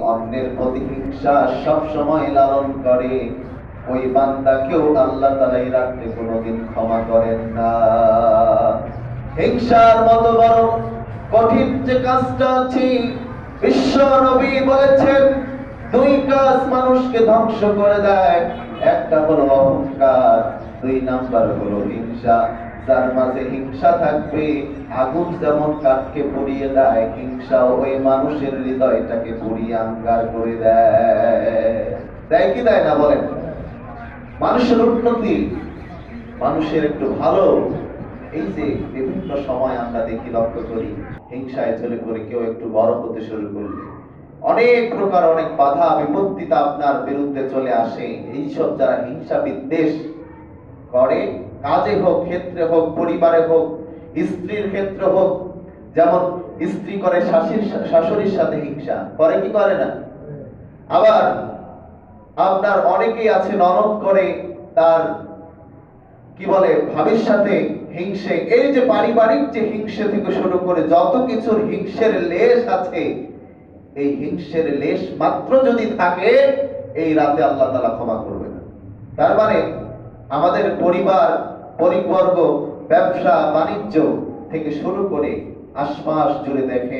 অন্যের প্রতি হিংসা সব সময় লালন করে। ওই বান্দাকেও আল্লাহ তালাই রাখতে কোনোদিন ক্ষমা করেন না। হিংসার মতো বড় কঠিন যে কাজটা আছে, বিশ্ব নবী বলেছেন, দুই কাজ মানুষকে ধ্বংস করে দেয়। অহংকার দুই নাম্বার হলো হিংসা। যার মাঝে হিংসা থাকবে, আগুন যেমন কাঠকে পুড়িয়ে দেয় হিংসা ওই মানুষের হৃদয়টাকে পুড়িয়ে আঙ্গার করে দেয়। দেয় কি দেয় না বলেন? মানুষের উন্নতি মানুষের একটু ভালো। এই যে বিভিন্ন সময় আমরা দেখি, লক্ষ্য করি, হিংসায় চলে করে কেউ একটু বড় হতে শুরু করলে। অনেক প্রকার অনেক বাধা বিপত্তিতা আপনার বিরুদ্ধে চলে আসে। এইসব যারা হিংসা বিদ্বেষ করে, কাজে হোক, ক্ষেত্রে হোক, পরিবারে হোক, স্ত্রীর ক্ষেত্রে হোক, যেমন স্ত্রী করে শাশুড়ির শাশুড়ির সাথে হিংসা, করে কি করে না? আবার আপনার অনেকেই আছে ননদ করে তার, কি বলে, ভাবির সাথে হিংসে। এই যে পারিবারিক যে হিংসে থেকে শুরু করে যত কিছুর হিংসের লেশ আছে, এই হিংসের লেশ মাত্র যদি থাকে, এই রাতে আল্লাহ তালা ক্ষমা করবে না। তার মানে আমাদের পরিবার পরিবর্গ ব্যবসা বাণিজ্য থেকে শুরু করে আশপাশ জুড়ে দেখে